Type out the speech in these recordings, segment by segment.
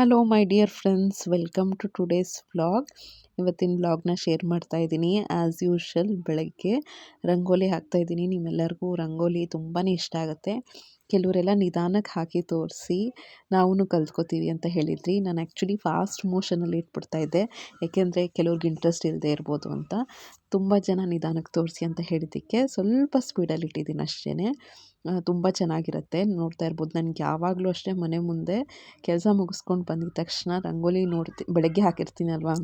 Hello my dear friends welcome to today's vlog ಇವತ್ತಿನ ವ್ಲಾಗ್ನ share ಮಾಡ್ತಾ ಇದ್ದೀನಿ. ಆ್ಯಸ್ ಯೂಶಲ್ ಬೆಳಗ್ಗೆ ರಂಗೋಲಿ ಹಾಕ್ತಾ ಇದ್ದೀನಿ. ನಿಮ್ಮೆಲ್ಲರಿಗೂ ರಂಗೋಲಿ ತುಂಬಾ ಇಷ್ಟ ಆಗುತ್ತೆ. ಕೆಲವರೆಲ್ಲ ನಿಧಾನಕ್ಕೆ ಹಾಕಿ ತೋರಿಸಿ ನಾವೂ ಕಲ್ತ್ಕೋತೀವಿ ಅಂತ ಹೇಳಿದ್ರಿ. ನಾನು ಆ್ಯಕ್ಚುಲಿ ಫಾಸ್ಟ್ ಮೋಷನಲ್ಲಿ ಇಟ್ಬಿಡ್ತಾ ಇದ್ದೆ. ಏಕೆಂದರೆ ಕೆಲವ್ರಿಗೆ ಇಂಟ್ರೆಸ್ಟ್ ಇಲ್ಲದೆ ಇರ್ಬೋದು ಅಂತ. ತುಂಬ ಜನ ನಿಧಾನಕ್ಕೆ ತೋರಿಸಿ ಅಂತ ಹೇಳಿದ್ದಕ್ಕೆ ಸ್ವಲ್ಪ ಸ್ಪೀಡಲ್ಲಿ ಇಟ್ಟಿದ್ದೀನಿ ಅಷ್ಟೇ ತುಂಬ ಚೆನ್ನಾಗಿರುತ್ತೆ. ನೋಡ್ತಾ ಇರ್ಬೋದು. ನನಗೆ ಯಾವಾಗಲೂ ಅಷ್ಟೇ ಮನೆ ಮುಂದೆ ಕೆಲಸ ಮುಗಿಸ್ಕೊಂಡು ಬಂದಿದ ತಕ್ಷಣ ರಂಗೋಲಿ ನೋಡ್ತಿ, ಬೆಳಗ್ಗೆ ಹಾಕಿರ್ತೀನಲ್ವಾ?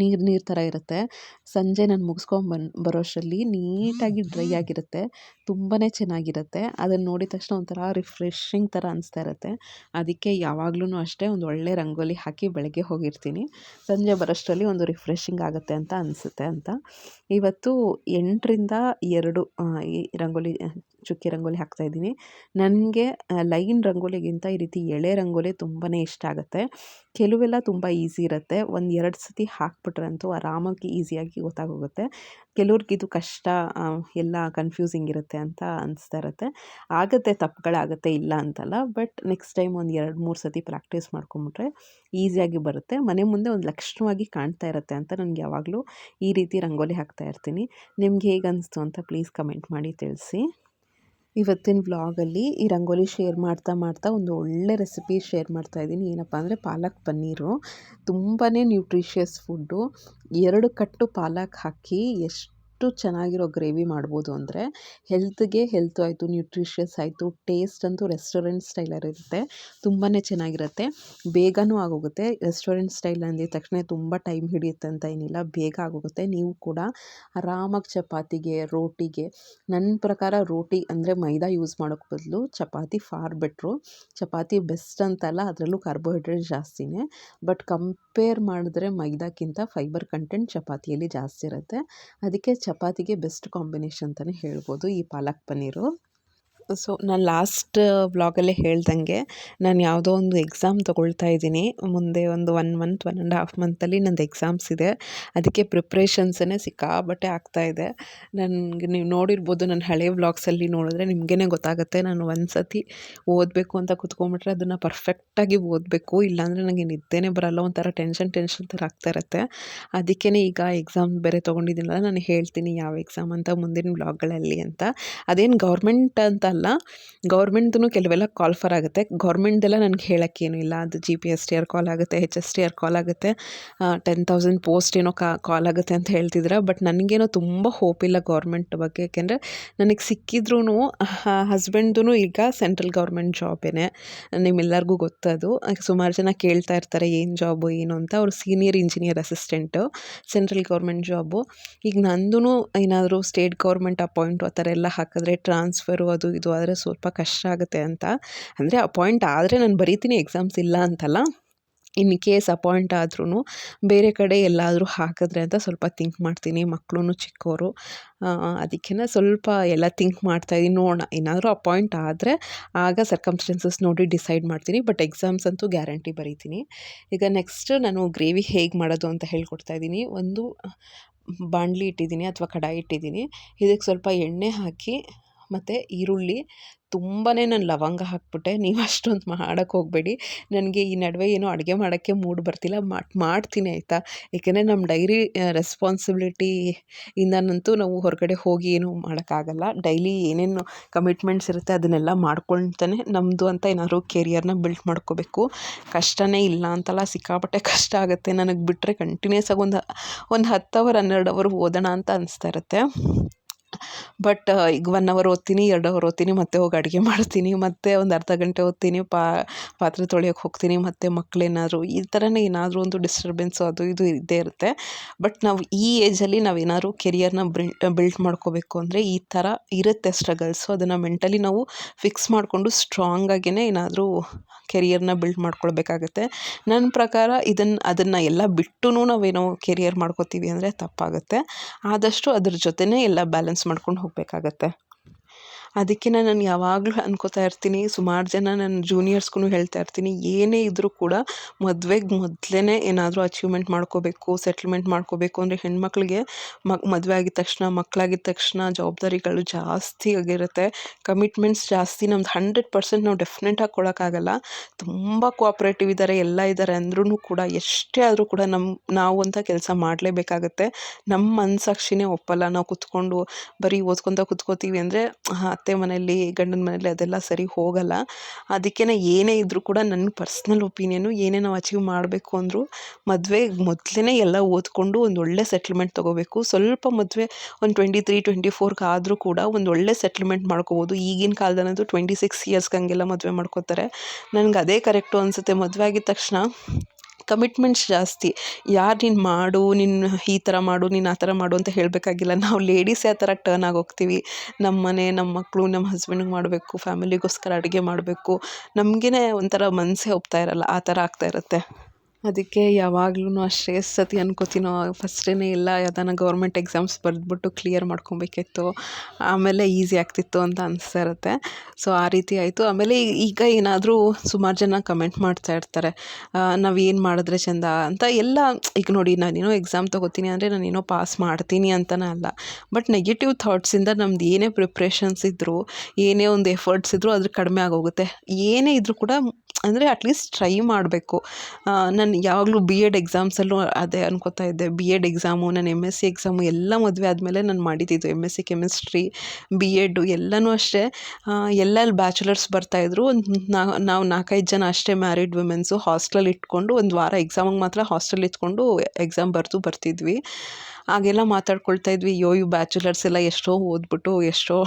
ನೀರು ನೀರು ಥರ ಇರುತ್ತೆ. ಸಂಜೆ ನಾನು ಮುಗಿಸ್ಕೊಂಡು ಬಂದು ಬರೋಷ್ಟರಲ್ಲಿ ನೀಟಾಗಿ ಡ್ರೈ ಆಗಿರುತ್ತೆ. ತುಂಬಾ ಚೆನ್ನಾಗಿರುತ್ತೆ. ಅದನ್ನು ನೋಡಿದ ತಕ್ಷಣ ಒಂಥರ ರಿಫ್ರೆಶಿಂಗ್ ಥರ ಅನಿಸ್ತಾ ಇರುತ್ತೆ. ಅದಕ್ಕೆ ಯಾವಾಗ್ಲೂ ಅಷ್ಟೇ ಒಂದು ಒಳ್ಳೆ ರಂಗೋಲಿ ಹಾಕಿ ಬೆಳಗ್ಗೆ ಹೋಗಿರ್ತೀನಿ. ಸಂಜೆ ಬರೋಷ್ಟರಲ್ಲಿ ಒಂದು ರಿಫ್ರೆಶಿಂಗ್ ಆಗುತ್ತೆ ಅಂತ ಅನಿಸುತ್ತೆ ಅಂತ. ಇವತ್ತು ಎಂಟರಿಂದ ಎರಡು ಈ ರಂಗೋಲಿ ಚುಕ್ಕಿ ರಂಗೋಲಿ ಹಾಕ್ತಾ ಇದ್ದೀನಿ. ನನಗೆ ಲೈನ್ ರಂಗೋಲಿಗಿಂತ ಈ ರೀತಿ ಎಳೆ ರಂಗೋಲಿ ತುಂಬಾ ಇಷ್ಟ ಆಗುತ್ತೆ. ಕೆಲವೆಲ್ಲ ತುಂಬ ಈಸಿ ಇರುತ್ತೆ. ಒಂದು ಎರಡು ಸತಿ ಹಾಕ್ಬಿಟ್ರಂತೂ ಆರಾಮಾಗಿ ಈಸಿಯಾಗಿ ಗೊತ್ತಾಗೋಗುತ್ತೆ. ಕೆಲವ್ರಿಗೆ ಇದು ಕಷ್ಟ ಎಲ್ಲ ಕನ್ಫ್ಯೂಸಿಂಗ್ ಇರುತ್ತೆ ಅಂತ ಅನಿಸ್ತಾ ಇರುತ್ತೆ. ಆಗುತ್ತೆ, ತಪ್ಪುಗಳಾಗುತ್ತೆ, ಇಲ್ಲ ಅಂತಲ್ಲ. ಬಟ್ ನೆಕ್ಸ್ಟ್ ಟೈಮ್ ಒಂದು ಎರಡು, ಮೂರು ಸತಿ ಪ್ರಾಕ್ಟೀಸ್ ಮಾಡ್ಕೊಂಬಿಟ್ರೆ ಈಸಿಯಾಗಿ ಬರುತ್ತೆ. ಮನೆ ಮುಂದೆ ಒಂದು ಲಕ್ಷಣವಾಗಿ ಕಾಣ್ತಾ ಇರುತ್ತೆ ಅಂತ ನನಗೆ ಯಾವಾಗಲೂ ಈ ರೀತಿ ರಂಗೋಲಿ ಹಾಕ್ತಾ ಇರ್ತೀನಿ. ನಿಮ್ಗೆ ಹೇಗೆ ಅನಿಸ್ತು ಅಂತ ಪ್ಲೀಸ್ ಕಮೆಂಟ್ ಮಾಡಿ ತಿಳಿಸಿ. ಇವತ್ತಿನ ವ್ಲಾಗಲ್ಲಿ ಈ ರಂಗೋಲಿ ಶೇರ್ ಮಾಡ್ತಾ ಮಾಡ್ತಾ ಒಂದು ಒಳ್ಳೆ ರೆಸಿಪಿ ಶೇರ್ ಮಾಡ್ತಾ ಇದ್ದೀನಿ. ಏನಪ್ಪ ಅಂದರೆ ಪಾಲಕ್ ಪನ್ನೀರು. ತುಂಬಾ ನ್ಯೂಟ್ರಿಷಿಯಸ್ ಫುಡ್ಡು ಎರಡು ಕಟ್ಟು ಪಾಲಕ್ ಹಾಕಿ ಎಷ್ಟು ಚೆನ್ನಾಗಿರೋ ಗ್ರೇವಿ ಮಾಡ್ಬೋದು ಅಂದರೆ ಹೆಲ್ತ್ಗೆ ಹೆಲ್ತು ಆಯಿತು, ನ್ಯೂಟ್ರಿಷಿಯಸ್ ಆಯಿತು, ಟೇಸ್ಟ್ ಅಂತೂ ರೆಸ್ಟೋರೆಂಟ್ ಸ್ಟೈಲರ್ ಇರುತ್ತೆ ತುಂಬಾ ಚೆನ್ನಾಗಿರುತ್ತೆ. ಬೇಗನೂ ಆಗೋಗುತ್ತೆ. ರೆಸ್ಟೋರೆಂಟ್ ಸ್ಟೈಲ್ ಅಂದಿದ ತಕ್ಷಣ ತುಂಬ ಟೈಮ್ ಹಿಡಿಯುತ್ತೆ ಅಂತ ಏನಿಲ್ಲ, ಬೇಗ ಆಗೋಗುತ್ತೆ. ನೀವು ಕೂಡ ಆರಾಮಾಗಿ ಚಪಾತಿಗೆ, ರೋಟಿಗೆ ನನ್ನ ಪ್ರಕಾರ ರೋಟಿ ಅಂದರೆ ಮೈದಾ ಯೂಸ್ ಮಾಡೋಕ್ಕೆ ಬದಲು chapati far better. Chapati best ಅಂತಲ್ಲ, ಅದರಲ್ಲೂ ಕಾರ್ಬೋಹೈಡ್ರೇಟ್ ಜಾಸ್ತಿನೇ. ಬಟ್ ಕಂಪೇರ್ ಮಾಡಿದ್ರೆ ಮೈದಾಕ್ಕಿಂತ ಫೈಬರ್ ಕಂಟೆಂಟ್ ಚಪಾತಿಯಲ್ಲಿ ಜಾಸ್ತಿ ಇರುತ್ತೆ. ಅದಕ್ಕೆ ಚಪಾತಿಗೆ ಬೆಸ್ಟ್ ಕಾಂಬಿನೇಷನ್ ಅಂತಲೇ ಹೇಳ್ಬೋದು ಈ ಪಾಲಕ್ ಪನ್ನೀರು. ಸೊ ನಾನು ಲಾಸ್ಟ್ ವ್ಲಾಗಲ್ಲೇ ಹೇಳ್ದಂಗೆ ನಾನು ಯಾವುದೋ ಒಂದು ಎಕ್ಸಾಮ್ ತೊಗೊಳ್ತಾ ಇದ್ದೀನಿ. ಮುಂದೆ ಒಂದು one month one and half ಮಂತಲ್ಲಿ ನಂದು ಎಕ್ಸಾಮ್ಸ್ ಇದೆ. ಅದಕ್ಕೆ ಪ್ರಿಪ್ರೇಷನ್ಸೇ ಸಿಕ್ಕಾಬಟ್ಟೆ ಆಗ್ತಾಯಿದೆ ನನಗೆ ನೀವು ನೋಡಿರ್ಬೋದು ನನ್ನ ಹಳೆ ವ್ಲಾಗ್ಸಲ್ಲಿ ನೋಡಿದ್ರೆ ನಿಮಗೇ ಗೊತ್ತಾಗುತ್ತೆ ನಾನು ಒಂದು ಸತಿ ಓದಬೇಕು ಅಂತ ಕುತ್ಕೊಂಡ್ಬಿಟ್ರೆ ಅದನ್ನು ಪರ್ಫೆಕ್ಟಾಗಿ ಓದಬೇಕು. ಇಲ್ಲಾಂದರೆ ನನಗೆ ನಿದ್ದೆನೇ ಬರಲ್ಲ, ಒಂಥರ ಟೆನ್ಷನ್ ಟೆನ್ಷನ್ ಥರ ಆಗ್ತಾ ಇರುತ್ತೆ. ಅದಕ್ಕೇ ಈಗ ಎಕ್ಸಾಮ್ ಬೇರೆ ತೊಗೊಂಡಿದ್ದೀನಲ್ಲ ನಾನು ಹೇಳ್ತೀನಿ ಯಾವ ಎಕ್ಸಾಮ್ ಅಂತ ಮುಂದಿನ ವ್ಲಾಗ್ಗಳಲ್ಲಿ ಅಂತ. ಅದೇನು ಗೌರ್ಮೆಂಟ್ ಅಂತ ಅಲ್ಲ ಗೌರ್ಮೆಂಟ್ದು ಕೆಲವೆಲ್ಲ ಕಾಲ್ ಫರ್ ಆಗುತ್ತೆ. ಗೌರ್ಮೆಂಟ್ದೆಲ್ಲ ನನಗೆ ಹೇಳೋಕ್ಕೇನು ಇಲ್ಲ. ಅದು G P S T R call ಆಗುತ್ತೆ H S T R call ಆಗುತ್ತೆ ಟೆನ್ ತೌಸಂಡ್ ಪೋಸ್ಟ್ ಏನೋ ಕಾ ಕಾಲ್ ಆಗುತ್ತೆ ಅಂತ ಹೇಳ್ತಿದ್ರೆ. ಬಟ್ ನನಗೇನೋ ತುಂಬ ಹೋಪ್ ಇಲ್ಲ ಗೌರ್ಮೆಂಟ್ ಬಗ್ಗೆ. ಯಾಕೆಂದರೆ ನನಗೆ ಸಿಕ್ಕಿದ್ರೂ ಹಸ್ಬೆಂಡ್ದು ಈಗ ಸೆಂಟ್ರಲ್ ಗೌರ್ಮೆಂಟ್ ಜಾಬೇನೆ ನಿಮ್ಮೆಲ್ಲರಿಗೂ ಗೊತ್ತದು. ಸುಮಾರು ಜನ ಕೇಳ್ತಾ ಇರ್ತಾರೆ, ಏನು ಜಾಬು ಏನು ಅಂತ. ಅವರು senior engineer assistant central government job ಈಗ ನಂದು ಏನಾದರೂ ಸ್ಟೇಟ್ ಗೌರ್ಮೆಂಟ್ ಅಪಾಯಿಂಟು ಆ ಥರ ಎಲ್ಲ ಹಾಕಿದ್ರೆ ಟ್ರಾನ್ಸ್ಫರು ಅದು ಇದು ಆದರೆ ಸ್ವಲ್ಪ ಕಷ್ಟ ಆಗುತ್ತೆ ಅಂತ. ಅಂದರೆ ಅಪಾಯಿಂಟ್ ಆದರೆ ನಾನು ಬರೀತೀನಿ ಎಕ್ಸಾಮ್ಸ್ ಇಲ್ಲ ಅಂತಲ್ಲ. ಇನ್ ಕೇಸ್ ಅಪಾಯಿಂಟ್ ಆದ್ರೂ ಬೇರೆ ಕಡೆ ಎಲ್ಲಾದರೂ ಹಾಕಿದ್ರೆ ಅಂತ ಸ್ವಲ್ಪ ಥಿಂಕ್ ಮಾಡ್ತೀನಿ ಮಕ್ಕಳು ಚಿಕ್ಕವರು ಅದಕ್ಕೆ ಸ್ವಲ್ಪ ಎಲ್ಲ ಥಿಂಕ್ ಮಾಡ್ತಾಯಿದ್ದೀನಿ ನೋಡೋಣ, ಏನಾದರೂ ಅಪಾಯಿಂಟ್ ಆದರೆ ಆಗ ಸರ್ಕಮ್ಸ್ಟೆನ್ಸಸ್ ನೋಡಿ ಡಿಸೈಡ್ ಮಾಡ್ತೀನಿ. ಬಟ್ ಎಕ್ಸಾಮ್ಸ್ ಅಂತೂ ಗ್ಯಾರಂಟಿ ಬರೀತೀನಿ. ಈಗ ನೆಕ್ಸ್ಟ್ ನಾನು ಗ್ರೇವಿ ಹೇಗೆ ಮಾಡೋದು ಅಂತ ಹೇಳ್ಕೊಡ್ತಾ ಇದ್ದೀನಿ ಒಂದು ಬಾಣಲಿ ಇಟ್ಟಿದ್ದೀನಿ ಅಥವಾ ಕಡಾಯಿ ಇಟ್ಟಿದ್ದೀನಿ ಇದಕ್ಕೆ ಸ್ವಲ್ಪ ಎಣ್ಣೆ ಹಾಕಿ ಮತ್ತು ಈರುಳ್ಳಿ ತುಂಬಾ ನಾನು ಲವಂಗ ಹಾಕ್ಬಿಟ್ಟೆ. ನೀವು ಅಷ್ಟೊಂದು ಮಾಡೋಕ್ಕೆ ಹೋಗಬೇಡಿ. ನನಗೆ ಈ ನಡುವೆ ಏನು ಅಡುಗೆ ಮಾಡೋಕ್ಕೆ ಮೂಡ್ ಬರ್ತಿಲ್ಲ. ಮಾಡ್ತೀನಿ ಆಯಿತಾ? ಏಕೆಂದರೆ ನಮ್ಮ ಡೈರಿ ರೆಸ್ಪಾನ್ಸಿಬಿಲಿಟಿ ಇಂದನಂತೂ ನಾವು ಹೊರಗಡೆ ಹೋಗಿ ಏನೂ ಮಾಡೋಕ್ಕಾಗಲ್ಲ. ಡೈಲಿ ಏನೇನು ಕಮಿಟ್ಮೆಂಟ್ಸ್ ಇರುತ್ತೆ ಅದನ್ನೆಲ್ಲ ಮಾಡ್ಕೊಳ್ತಾನೆ. ನಮ್ಮದು ಅಂತ ಏನಾದ್ರು ಕೆರಿಯರ್ನ ಬಿಲ್ಟ್ ಮಾಡ್ಕೋಬೇಕು. ಕಷ್ಟನೇ ಇಲ್ಲ ಅಂತಲ್ಲ, ಸಿಕ್ಕಾಪಟ್ಟೆ ಕಷ್ಟ ಆಗುತ್ತೆ. ನನಗೆ ಬಿಟ್ಟರೆ ಕಂಟಿನ್ಯೂಸ್ ಆಗಿ ಒಂದು ಒಂದು ಹತ್ತು ಅವರ್ ಹನ್ನೆರಡು ಅವರ್ ಓದೋಣ ಅಂತ ಅನಿಸ್ತಾ ಇರುತ್ತೆ. ಬಟ್ ಈಗ ಒನ್ ಅವರ್ ಓದ್ತೀನಿ, ಎರಡು ಅವರ್ ಓದ್ತೀನಿ, ಮತ್ತೆ ಹೋಗಿ ಅಡುಗೆ ಮಾಡ್ತೀನಿ, ಮತ್ತೆ ಒಂದು ಅರ್ಧ ಗಂಟೆ ಓದ್ತೀನಿ ಪಾತ್ರೆ ತೊಳೆಯೋಕೆ ಹೋಗ್ತೀನಿ, ಮತ್ತು ಮಕ್ಕಳೇನಾದ್ರು ಈ ಥರನೇ ಏನಾದರೂ ಒಂದು ಡಿಸ್ಟರ್ಬೆನ್ಸು ಅದು ಇದು ಇದ್ದೇ ಇರುತ್ತೆ. ಬಟ್ ನಾವು ಈ ಏಜಲ್ಲಿ ನಾವೇನಾದ್ರು ಕೆರಿಯರ್ನ ಬಿಲ್ಡ್ ಮಾಡ್ಕೋಬೇಕು ಅಂದರೆ ಈ ಥರ ಇರುತ್ತೆ ಸ್ಟ್ರಗಲ್ಸು ಅದನ್ನು ಮೆಂಟಲಿ ನಾವು ಫಿಕ್ಸ್ ಮಾಡಿಕೊಂಡು ಸ್ಟ್ರಾಂಗಾಗಿಯೇ ಏನಾದರೂ ಕೆರಿಯರ್ನ ಬಿಲ್ಡ್ ಮಾಡ್ಕೊಳ್ಬೇಕಾಗತ್ತೆ. ನನ್ನ ಪ್ರಕಾರ ಇದನ್ನು ಅದನ್ನು ಎಲ್ಲ ಬಿಟ್ಟು ನಾವೇನೋ ಕೆರಿಯರ್ ಮಾಡ್ಕೋತೀವಿ ಅಂದರೆ ತಪ್ಪಾಗುತ್ತೆ. ಆದಷ್ಟು ಅದ್ರ ಜೊತೆನೇ ಎಲ್ಲ ಬ್ಯಾಲೆನ್ಸ್ ಮಾಡ್ಕೊಂಡು ಹೋಗಬೇಕಾಗತ್ತೆ. ಅದಕ್ಕೆ ನಾನು ಯಾವಾಗಲೂ ಅನ್ಕೋತಾ ಇರ್ತೀನಿ. ಸುಮಾರು ಜನ ನನ್ನ ಜೂನಿಯರ್ಸ್ಗೂ ಹೇಳ್ತಾ ಇರ್ತೀನಿ. ಏನೇ ಇದ್ದರೂ ಕೂಡ ಮದುವೆಗೆ ಮೊದಲೇ ಏನಾದರೂ ಅಚೀವ್ಮೆಂಟ್ ಮಾಡ್ಕೋಬೇಕು ಸೆಟ್ಲ್ಮೆಂಟ್ ಮಾಡ್ಕೋಬೇಕು ಅಂದರೆ ಹೆಣ್ಮಕ್ಳಿಗೆ ಮಕ್ ಮದುವೆ ಆಗಿದ ತಕ್ಷಣ ಮಕ್ಕಳಾಗಿದ ತಕ್ಷಣ ಜವಾಬ್ದಾರಿಗಳು ಜಾಸ್ತಿ ಆಗಿರುತ್ತೆ. ಕಮಿಟ್ಮೆಂಟ್ಸ್ ಜಾಸ್ತಿ. ನಮ್ದು ಹಂಡ್ರೆಡ್ ಪರ್ಸೆಂಟ್ ನಾವು ಡೆಫಿನೆಟಾಗಿ ಕೊಡೋಕ್ಕಾಗಲ್ಲ. ತುಂಬ ಕೋಆಪ್ರೇಟಿವ್ ಇದ್ದಾರೆ ಎಲ್ಲ ಇದ್ದಾರೆ ಅಂದ್ರೂ ಕೂಡ ಎಷ್ಟೇ ಆದರೂ ಕೂಡ ನಮ್ಮ ನಾವು ಅಂತ ಕೆಲಸ ಮಾಡಲೇಬೇಕಾಗತ್ತೆ. ನಮ್ಮ ಮನಸ್ಸಾಕ್ಷಿನೇ ಒಪ್ಪಲ್ಲ. ನಾವು ಕುತ್ಕೊಂಡು ಬರೀ ಓದ್ಕೊತ ಕುತ್ಕೋತೀವಿ ಅಂದರೆ ಅತ್ತೆ ಮನೆಯಲ್ಲಿ, ಗಂಡನ ಮನೆಯಲ್ಲಿ ಅದೆಲ್ಲ ಸರಿ ಹೋಗಲ್ಲ. ಅದಕ್ಕೆ ಏನೇ ಇದ್ದರೂ ಕೂಡ ನನ್ನ ಪರ್ಸ್ನಲ್ ಒಪಿನಿಯನ್ನು ಏನೇ ನಾವು ಅಚೀವ್ ಮಾಡಬೇಕು ಅಂದರೂ ಮದುವೆ ಮೊದಲೇ ಎಲ್ಲ ಓದ್ಕೊಂಡು ಒಂದು ಒಳ್ಳೆ ಸೆಟ್ಲ್ಮೆಂಟ್ ತೊಗೋಬೇಕು. ಸ್ವಲ್ಪ ಮದುವೆ ಒಂದು ಟ್ವೆಂಟಿ ತ್ರೀ ಟ್ವೆಂಟಿ ಫೋರ್ಗೆ ಆದರೂ ಕೂಡ ಒಂದು ಒಳ್ಳೆ ಸೆಟ್ಲ್ಮೆಂಟ್ ಮಾಡ್ಕೋಬೋದು. ಈಗಿನ ಕಾಲದಲ್ಲಂತೂ ಟ್ವೆಂಟಿ ಸಿಕ್ಸ್ ಇಯರ್ಸ್ಗೆ ಹಂಗೆಲ್ಲ ಮದುವೆ ಮಾಡ್ಕೋತಾರೆ. ನನಗೆ ಅದೇ ಕರೆಕ್ಟು ಅನಿಸುತ್ತೆ. ಮದುವೆ ಆಗಿದ ತಕ್ಷಣ ಕಮಿಟ್ಮೆಂಟ್ಸ್ ಜಾಸ್ತಿ. ಯಾರು ನೀನು ಮಾಡು, ನೀನು ಈ ಥರ ಮಾಡು, ನೀನು ಆ ಥರ ಮಾಡು ಅಂತ ಹೇಳಬೇಕಾಗಿಲ್ಲ. ನಾವು ಲೇಡೀಸೇ ಆ ಥರ ಟರ್ನ್ ಆಗೋಗ್ತೀವಿ ನಮ್ಮ ಮನೆ ನಮ್ಮ ಮಕ್ಕಳು ನಮ್ಮ ಹಸ್ಬೆಂಡಿಗೆ ಮಾಡಬೇಕು ಫ್ಯಾಮಿಲಿಗೋಸ್ಕರ ಅಡುಗೆ ಮಾಡಬೇಕು. ನಮಗೇನೆ ಒಂಥರ ಮನಸ್ಸೇ ಒಪ್ತಾ ಇರಲ್ಲ. ಆ ಥರ ಆಗ್ತಾ ಇರುತ್ತೆ. ಅದಕ್ಕೆ ಯಾವಾಗ್ಲೂ ಅಷ್ಟೇ ಸತಿ ಅನ್ಕೋತೀನೋ ಫಸ್ಟೇ ಇಲ್ಲ, ಯಾವ್ದಾನ ಗೌರ್ಮೆಂಟ್ ಎಕ್ಸಾಮ್ಸ್ ಬರೆದ್ಬಿಟ್ಟು ಕ್ಲಿಯರ್ ಮಾಡ್ಕೊಬೇಕಿತ್ತು, ಆಮೇಲೆ ಈಸಿ ಆಗ್ತಿತ್ತು ಅಂತ ಅನಿಸ್ತಾ ಇರುತ್ತೆ ಸೊ ಆ ರೀತಿ ಆಯಿತು. ಆಮೇಲೆ ಈಗ ಏನಾದರೂ ಸುಮಾರು ಜನ ಕಮೆಂಟ್ ಮಾಡ್ತಾ ಇರ್ತಾರೆ. ನಾವು ಏನು ಮಾಡಿದ್ರೆ ಚೆಂದ ಅಂತ. ಎಲ್ಲ, ಈಗ ನೋಡಿ, ನಾನೇನೋ ಎಕ್ಸಾಮ್ ತೊಗೋತೀನಿ ಅಂದರೆ ನಾನೇನೋ ಪಾಸ್ ಮಾಡ್ತೀನಿ ಅಂತಲೇ ಅಲ್ಲ. ಬಟ್ ನೆಗೆಟಿವ್ ಥಾಟ್ಸಿಂದ ನಮ್ದು ಏನೇ ಪ್ರಿಪ್ರೇಷನ್ಸ್ ಇದ್ದರೂ ಏನೇ ಒಂದು ಎಫರ್ಟ್ಸ್ ಇದ್ದರೂ ಅದ್ರ ಕಡಿಮೆ ಆಗೋಗುತ್ತೆ. ಏನೇ ಇದ್ದರೂ ಕೂಡ ಅಂದರೆ ಅಟ್ಲೀಸ್ಟ್ ಟ್ರೈ ಮಾಡಬೇಕು. ನಾನು ಯಾವಾಗಲೂ ಬಿ ಎಡ್ ಎಕ್ಸಾಮ್ಸಲ್ಲೂ ಅದೇ ಅನ್ಕೋತಾ ಇದ್ದೆ. ಬಿ ಎಡ್ ಎಕ್ಸಾಮು ನಾನು ಎಂ ಎಸ್ ಸಿ ಎಕ್ಸಾಮು ಎಲ್ಲ ಮದುವೆ ಆದಮೇಲೆ ನಾನು ಮಾಡಿದ್ದಿದ್ದು M S C chemistry B Ed ಎಲ್ಲನೂ ಅಷ್ಟೇ ಎಲ್ಲೆಲ್ಲಿ ಬ್ಯಾಚುಲರ್ಸ್ ಬರ್ತಾಯಿದ್ರು ಒಂದು ನಾವು ನಾಲ್ಕೈದು ಜನ ಅಷ್ಟೇ ಮ್ಯಾರಿಡ್ ವುಮೆನ್ಸು ಹಾಸ್ಟೆಲ್ ಇಟ್ಕೊಂಡು ಒಂದು ವಾರ ಎಕ್ಸಾಮಿಗೆ ಮಾತ್ರ ಹಾಸ್ಟೆಲ್ ಇಟ್ಕೊಂಡು ಎಕ್ಸಾಮ್ ಬರೆದು ಬರ್ತಿದ್ವಿ. ಆಗೆಲ್ಲ ಮಾತಾಡ್ಕೊಳ್ತಾ ಇದ್ವಿ. ಅಯ್ಯೋ ಇವು ಬ್ಯಾಚುಲರ್ಸ್ ಎಲ್ಲ ಎಷ್ಟೋ ಓದ್ಬಿಟ್ಟು, ಎಷ್ಟೋ